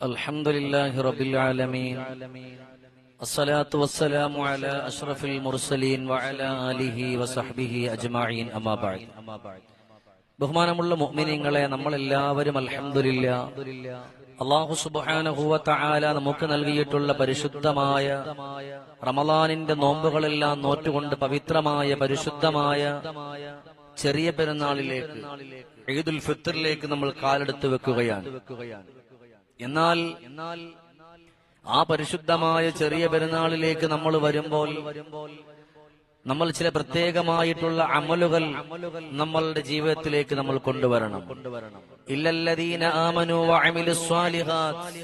الحمد لله رب العالمين الصلاة والسلام على أشرف المرسلين وعلى آله وصحبه أجمعين أما بعد ബഹുമാനമുള്ള മുഅ്മിനീങ്ങളെ നമ്മൾ എല്ലാവരും അൽഹംദുലില്ല അള്ളാഹു സുബ്ഹാനഹു തആല നമുക്ക് നൽകിയിട്ടുള്ള പരിശുദ്ധമായ റമളാനിന്റെ നോമ്പുകളെല്ലാം നോറ്റുകൊണ്ട് പവിത്രമായ പരിശുദ്ധമായ ചെറിയ പെരുന്നാളിലേക്ക് ഈദുൽ ഫിത്തറിലേക്ക് നമ്മൾ കാലെടുത്ത് വെക്കുകയാണ് എന്നാൽ എന്നാൽ ആ പരിശുദ്ധമായ ചെറിയ പെരുന്നാളിലേക്ക് നമ്മൾ വരുമ്പോൾ നമ്മൾ ചില പ്രത്യേകമായിട്ടുള്ള അമലുകൾ നമ്മളുടെ ജീവിതത്തിലേക്ക് നമ്മൾ കൊണ്ടുവരണം. ഇല്ലല്ലദീന ആമനു വഅമിലു സ്വാലിഹാത്ത്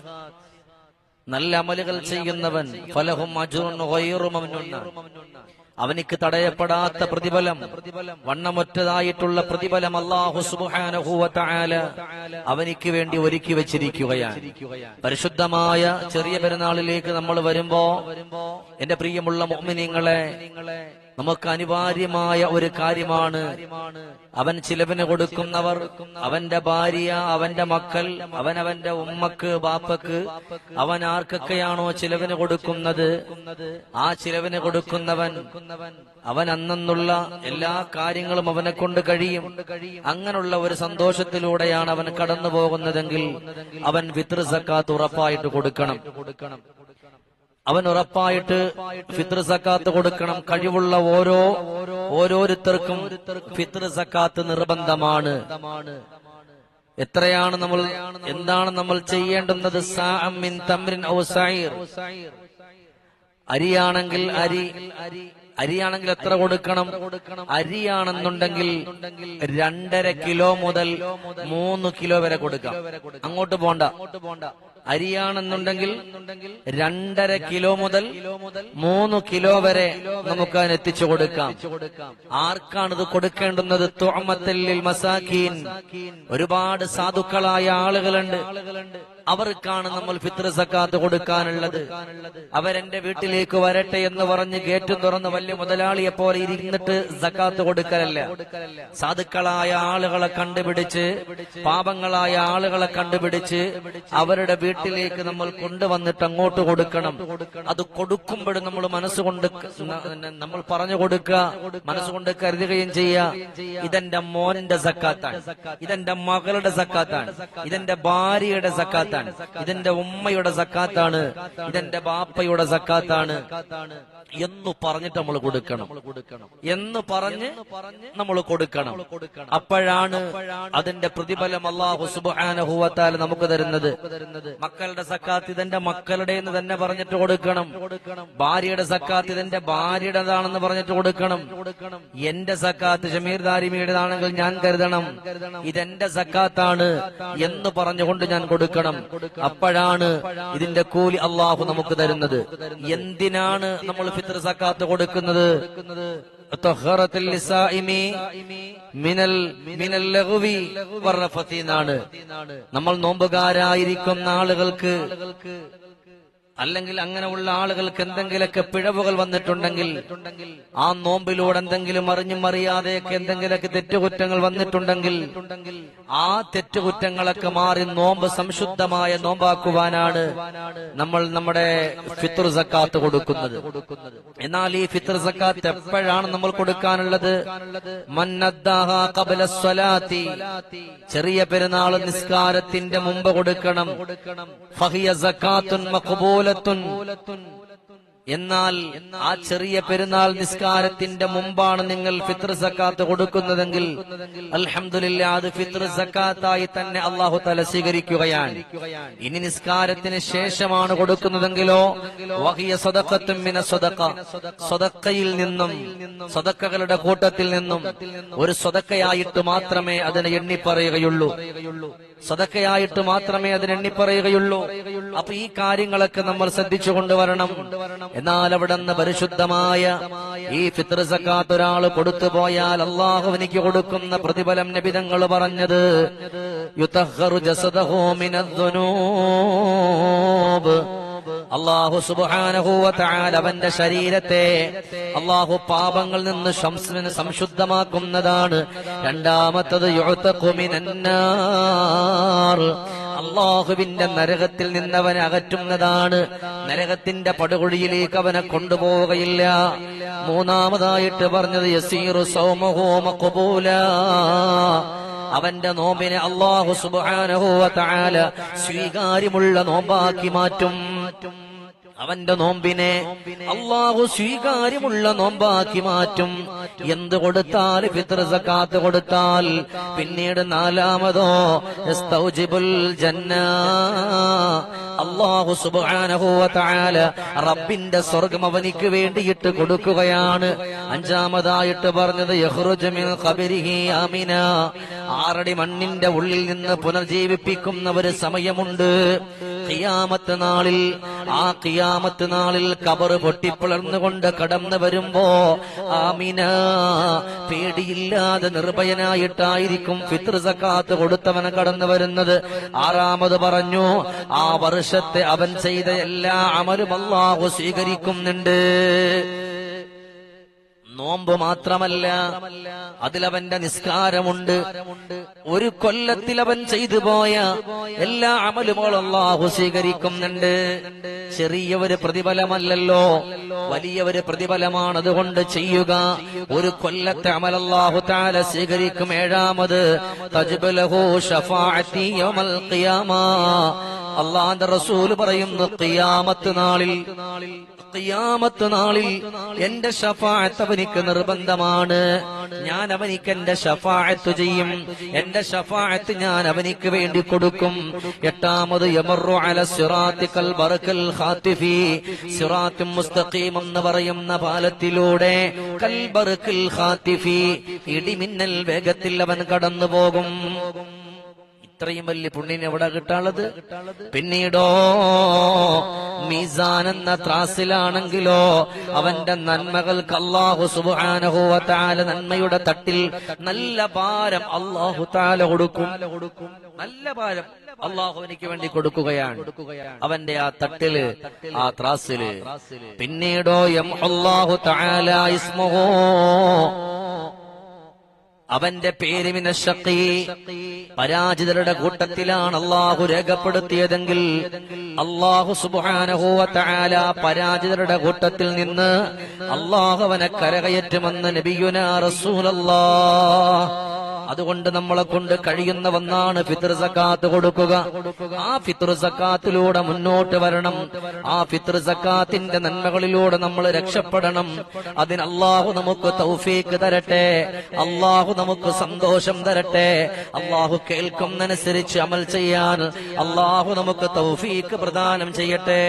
നല്ല അമലുകൾ ചെയ്യുന്നവൻ ഫലഹും അവനിക്ക് തടയപ്പെടാത്ത പ്രതിഫലം വണ്ണമൊറ്റതായിട്ടുള്ള പ്രതിഫലം അള്ളാഹു അവനിക്ക് വേണ്ടി ഒരുക്കി വെച്ചിരിക്കുകയാണ്. പരിശുദ്ധമായ ചെറിയ പെരുന്നാളിലേക്ക് നമ്മൾ വരുമ്പോ എന്റെ പ്രിയമുള്ള മുഅ്മിനീങ്ങളെ നമുക്ക് അനിവാര്യമായ ഒരു കാര്യമാണ്. അവൻ ചിലവിന് കൊടുക്കുന്നവർ അവന്റെ ഭാര്യ അവന്റെ മക്കൾ അവൻ അവന്റെ ഉമ്മക്ക് ബാപ്പക്ക് അവൻ ആർക്കൊക്കെയാണോ ചിലവിന് കൊടുക്കുന്നത്? ആ ചിലവിന് കൊടുക്കുന്നവൻ അവൻ അന്നുള്ള എല്ലാ കാര്യങ്ങളും അവനെ കൊണ്ട് കഴിയും. അങ്ങനെയുള്ള ഒരു സന്തോഷത്തിലൂടെയാണ് അവൻ കടന്നു പോകുന്നതെങ്കിൽ അവൻ വിതൃസക്കാത്ത് ഉറപ്പായിട്ട് കൊടുക്കണം. അവൻ ഉറപ്പായിട്ട് ഫിത്ർ സക്കാത്ത് കൊടുക്കണം. കഴിവുള്ള ഓരോ ഓരോരുത്തർക്കും ഫിത്ർ സക്കാത്ത് നിർബന്ധമാണ്. എത്രയാണ് നമ്മൾ എന്താണ് നമ്മൾ ചെയ്യേണ്ടുന്നത്? തമ്രിൻ അരിയാണെങ്കിൽ അരി അരിയാണെങ്കിൽ എത്ര കൊടുക്കണം? അരിയാണെന്നുണ്ടെങ്കിൽ രണ്ടര കിലോ മുതൽ മൂന്ന് കിലോ വരെ കൊടുക്കാം. അങ്ങോട്ട് പോണ്ട. അരിയാണെന്നുണ്ടെങ്കിൽ രണ്ടര കിലോ മുതൽ മൂന്ന് കിലോ വരെ നമുക്ക് അതിന് എത്തിച്ചു കൊടുക്കാം. ആർക്കാണ് ഇത് കൊടുക്കേണ്ടുന്നത് തോമത്തല്ലിൽ മസാക്കീൻ ഒരുപാട് സാധുക്കളായ ആളുകളുണ്ട്. അവർക്കാണ് നമ്മൾ ഫിത്ര സക്കാത്ത് കൊടുക്കാനുള്ളത്. അവരെന്റെ വീട്ടിലേക്ക് വരട്ടെ എന്ന് പറഞ്ഞ് ഗേറ്റും തുറന്ന് വലിയ മുതലാളിയെ പോലെ ഇരുന്നിട്ട് സക്കാത്ത് കൊടുക്കലല്ല. സാധുക്കളായ ആളുകളെ കണ്ടുപിടിച്ച് പാപങ്ങളായ ആളുകളെ കണ്ടുപിടിച്ച് അവരുടെ വീട്ടിലേക്ക് നമ്മൾ കൊണ്ടുവന്നിട്ട് അങ്ങോട്ട് കൊടുക്കണം. അത് കൊടുക്കുമ്പോഴും നമ്മൾ മനസ്സുകൊണ്ട് നമ്മൾ പറഞ്ഞു കൊടുക്കുക മനസ്സുകൊണ്ട് കരുതുകയും ചെയ്യുക. ഇതെന്റെ മോന്റെ സക്കാത്താണ്. ഇതെന്റെ മകളുടെ സക്കാത്താണ്. ഇതെന്റെ ഭാര്യയുടെ സക്കാത്താണ്. ഇതെന്റെ ഉമ്മയുടെ സക്കാത്താണ്. ഇതെന്റെ ബാപ്പയുടെ സക്കാത്താണ്. എന്ന് പറഞ്ഞിട്ട് നമ്മൾ കൊടുക്കണം. എന്ന് പറഞ്ഞ് നമ്മൾ കൊടുക്കണം. അപ്പോഴാണ് അതിന്റെ പ്രതിഫലം അള്ളാഹു സുബാനഹുവത്താൽ നമുക്ക് തരുന്നത്. മക്കളുടെ സക്കാത്ത് ഇതെന്റെ മക്കളുടെ എന്ന് തന്നെ പറഞ്ഞിട്ട് കൊടുക്കണം. ഭാര്യയുടെ സക്കാത്ത് ഇതെന്റെ ഭാര്യയുടേതാണെന്ന് പറഞ്ഞിട്ട് കൊടുക്കണം. എന്റെ സക്കാത്ത് ഷമീർ ദാരിമിയുടേതാണെങ്കിൽ ഞാൻ കരുതണം. ഇതെന്റെ സക്കാത്താണ് എന്ന് പറഞ്ഞുകൊണ്ട് ഞാൻ കൊടുക്കണം. അപ്പോഴാണ് ഇതിന്റെ കൂലി അള്ളാഹു നമുക്ക് തരുന്നത് എന്തിനാണ് നമ്മൾ ഫിത്ർ സക്കാത്ത് കൊടുക്കുന്നത് طهرت للصائم من ال من اللغو والرفث എന്നാണ് നമ്മൾ നോമ്പുകാരായിരിക്കുന്ന ആളുകൾക്ക് അല്ലെങ്കിൽ അങ്ങനെയുള്ള ആളുകൾക്ക് എന്തെങ്കിലുമൊക്കെ പിഴവുകൾ വന്നിട്ടുണ്ടെങ്കിൽ ആ നോമ്പിലൂടെ എന്തെങ്കിലും അറിഞ്ഞും അറിയാതെയൊക്കെ എന്തെങ്കിലുമൊക്കെ തെറ്റുകുറ്റങ്ങൾ വന്നിട്ടുണ്ടെങ്കിൽ ആ തെറ്റുകുറ്റങ്ങളൊക്കെ മാറി നോമ്പ് സംശുദ്ധമായ നോമ്പാക്കുവാനാണ് നമ്മൾ നമ്മുടെ ഫിത്ർ സക്കാത്ത് കൊടുക്കുന്നത്. എന്നാൽ ഈ ഫിത്ർ സക്കാത്ത് എപ്പോഴാണ് നമ്മൾ കൊടുക്കാനുള്ളത്? ചെറിയ പെരുന്നാൾ നിസ്കാരത്തിന്റെ മുമ്പ് കൊടുക്കണം. ഫഹിയ സക്കാത്തുൻ മഖബൂലത്തുൻ എന്നാൽ ആ ചെറിയ പെരുന്നാൾ നിസ്കാരത്തിന്റെ മുമ്പാണ് നിങ്ങൾ ഫിത്ർ സക്കാത്ത് കൊടുക്കുന്നതെങ്കിൽ അലഹമില്ല അത് ഫിത്ർ സക്കാത്തായി തന്നെ അള്ളാഹു തല സ്വീകരിക്കുകയാണ്. ഇനി നിസ്കാരത്തിന് ശേഷമാണ് കൊടുക്കുന്നതെങ്കിലോ വഹിയ സ്വതക്കത്തും മിന സ്വതക്ക സ്വതക്കയിൽ നിന്നും സ്വതക്കകളുടെ കൂട്ടത്തിൽ നിന്നും ഒരു സ്വതക്കയായിട്ട് മാത്രമേ അതിനെ എണ്ണി പറയുകയുള്ളൂ സ്വതക്കയായിട്ട് മാത്രമേ അതിന് എണ്ണി പറയുകയുള്ളൂ അപ്പൊ ഈ കാര്യങ്ങളൊക്കെ നമ്മൾ ശ്രദ്ധിച്ചു കൊണ്ടുവരണം. എന്നാൽ അവിടെ നിന്ന് പരിശുദ്ധമായ ഈ ഫിത്ർ സക്കാത്ത് ഒരാൾ കൊടുത്തു പോയാൽ അള്ളാഹു എനിക്ക് കൊടുക്കുന്ന പ്രതിഫലം നബിതങ്ങൾ പറഞ്ഞത് യുതഹറു ജസദഹു അള്ളാഹു സുബാനഹൂവത്താൽ അവന്റെ ശരീരത്തെ അള്ളാഹു പാപങ്ങളിൽ നിന്ന് സംശുദ്ധമാക്കുന്നതാണ്. രണ്ടാമത്തത് അള്ളാഹുവിന്റെ നരകത്തിൽ നിന്നവനെ അകറ്റുന്നതാണ്. നരകത്തിന്റെ പടുകുഴിയിലേക്ക് അവനെ കൊണ്ടുപോവുകയില്ല. മൂന്നാമതായിട്ട് പറഞ്ഞത് യസീറു സൗമഹോമ മഖബൂല. അവന്റെ നോമ്പിനെ അള്ളാഹു സുബാനഹുവ താല സ്വീകാര്യമുള്ള നോമ്പാക്കി മാറ്റും. അവന്റെ നോമ്പിനെ അള്ളാഹു സ്വീകാര്യമുള്ള നോമ്പാക്കി മാറ്റും. എന്ത് കൊടുത്താൽ ഫിത്ര സക്കാത്ത് കൊടുത്താൽ പിന്നീട് നാലാമതോ ജന്ന. അള്ളാഹു സുബ്ഹാനഹു തആല റബ്ബിന്റെ സ്വർഗം അവനിക്ക് വേണ്ടിയിട്ട് കൊടുക്കുകയാണ്. അഞ്ചാമതായിട്ട് പറഞ്ഞത് ആറടി മണ്ണിന്റെ ഉള്ളിൽ നിന്ന് പുനർജീവിപ്പിക്കുന്ന ഒരു സമയമുണ്ട്. ഖിയാമത്ത് നാളിൽ ആ ഖിയാമത്ത് നാളിൽ കബർ പൊട്ടിപ്പിളർന്നുകൊണ്ട് കടന്നു വരുമ്പോ ആമിന പേടിയില്ലാതെ നിർഭയനായിട്ടായിരിക്കും ഫിത്ർ സക്കാത്ത് കൊടുത്തവന് കടന്നു വരുന്നത്. ആറാമത് പറഞ്ഞു ആ വർഷത്തെ അവൻ ചെയ്ത എല്ലാ അമലും അള്ളാഹു സ്വീകരിക്കുന്നുണ്ട്. നോമ്പ് മാത്രമല്ല അതിലവന്റെ നിസ്കാരമുണ്ട്. ഒരു കൊല്ലത്തിൽ അവൻ ചെയ്തു പോയ എല്ലാ അമലുകളും അള്ളാഹു സ്വീകരിക്കുന്നുണ്ട്. ചെറിയ ഒരു പ്രതിഫലമല്ലല്ലോ വലിയ ഒരു പ്രതിഫലമാണ് അതുകൊണ്ട് ചെയ്യുക. ഒരു കൊല്ലത്തെ അമലല്ലാഹു താല സ്വീകരിക്കും. ഏഴാമത് തജ്ബലഹു ഷഫാഅത്തി യൗമൽ ഖിയാമ. അള്ളാന്റെ റസൂൽ പറയുന്നു കിയാമത്ത് നാളിൽ കിയാമത്ത് നാളിൽ എന്റെ ഷഫായത്ത് അവനിക്ക് നിർബന്ധമാണ്. ഞാൻ അവനിക്ക് എന്റെ ഷഫായത്ത് ചെയ്യും. എന്റെ ഷഫായത്ത് ഞാൻ അവനിക്ക് വേണ്ടി കൊടുക്കും. എട്ടാമത് എന്ന് പറയുന്ന പാലത്തിലൂടെ ഇടിമിന്നൽ വേഗത്തിൽ അവൻ കടന്നു പോകും ഇത്രയും വലിയ പുണ്യം എവിടെ കിട്ടാനുള്ളത്? പിന്നീടോ മീസാൻ എന്ന ത്രാസിലാണെങ്കിലോ അവന്റെ നന്മകൾക്ക് അള്ളാഹു സുബാനഹുവ താല നന്മയുടെ തട്ടിൽ നല്ല ഭാരം അള്ളാഹു താല കൊടുക്കും. നല്ല ഭാരം അള്ളാഹു എനിക്ക് വേണ്ടി കൊടുക്കുകയാണ്. അവന്റെ ആ തട്ടിൽ ആ ത്രാസിൽ പിന്നീടോ എം അള്ളാഹു താല അവന്റെ പേര് മിനശക്തി പരാജിതരുടെ കൂട്ടത്തിലാണ് അള്ളാഹു രേഖപ്പെടുത്തിയതെങ്കിൽ അള്ളാഹു സുബാനഹോവത്താല പരാജിതരുടെ കൂട്ടത്തിൽ നിന്ന് അള്ളാഹു അവനെ കരകയറ്റുമെന്ന് നബിയുന റസൂലല്ലാ അതുകൊണ്ട് നമ്മളെ കൊണ്ട് കഴിയുന്നവന്നാണ് ഫിത്ർ സക്കാത്ത് കൊടുക്കുക. ആ ഫിത്ർ സക്കാത്തിലൂടെ മുന്നോട്ട് വരണം. ആ ഫിത്ർ സക്കാത്തിന്റെ നന്മകളിലൂടെ നമ്മൾ രക്ഷപ്പെടണം. അതിന് അള്ളാഹു നമുക്ക് തൗഫീക്ക് തരട്ടെ. അള്ളാഹു നമുക്ക് സന്തോഷം തരട്ടെ. അള്ളാഹു കേൾക്കുന്നതനുസരിച്ച് അമൽ ചെയ്യാൻ അള്ളാഹു നമുക്ക് തൗഫീക്ക് പ്രദാനം ചെയ്യട്ടെ.